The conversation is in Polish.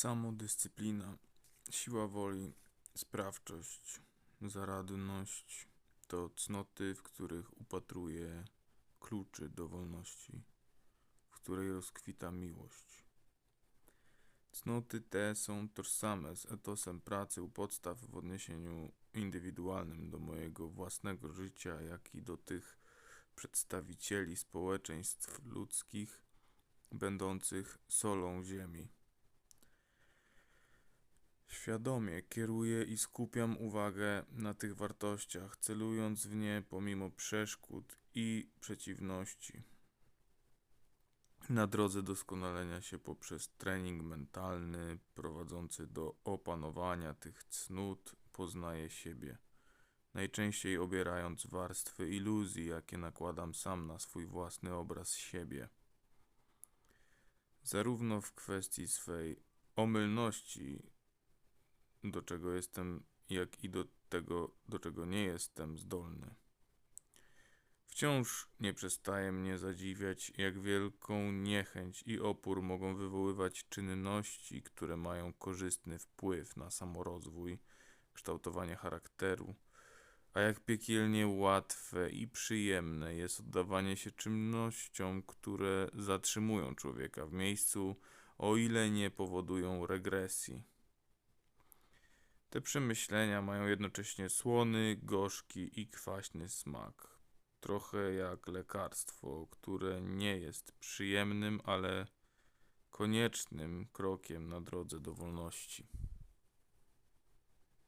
Samodyscyplina, siła woli, sprawczość, zaradność to cnoty, w których upatruję kluczy do wolności, w której rozkwita miłość. Cnoty te są tożsame z etosem pracy u podstaw w odniesieniu indywidualnym do mojego własnego życia, jak i do tych przedstawicieli społeczeństw ludzkich, będących solą ziemi. Świadomie kieruję i skupiam uwagę na tych wartościach, celując w nie pomimo przeszkód i przeciwności. Na drodze doskonalenia się poprzez trening mentalny prowadzący do opanowania tych cnót poznaję siebie, najczęściej obierając warstwy iluzji, jakie nakładam sam na swój własny obraz siebie. Zarówno w kwestii swej omylności do czego jestem, jak i do tego, do czego nie jestem zdolny. Wciąż nie przestaje mnie zadziwiać, jak wielką niechęć i opór mogą wywoływać czynności, które mają korzystny wpływ na samorozwój, kształtowanie charakteru, a jak piekielnie łatwe i przyjemne jest oddawanie się czynnościom, które zatrzymują człowieka w miejscu, o ile nie powodują regresji. Te przemyślenia mają jednocześnie słony, gorzki i kwaśny smak. Trochę jak lekarstwo, które nie jest przyjemnym, ale koniecznym krokiem na drodze do wolności.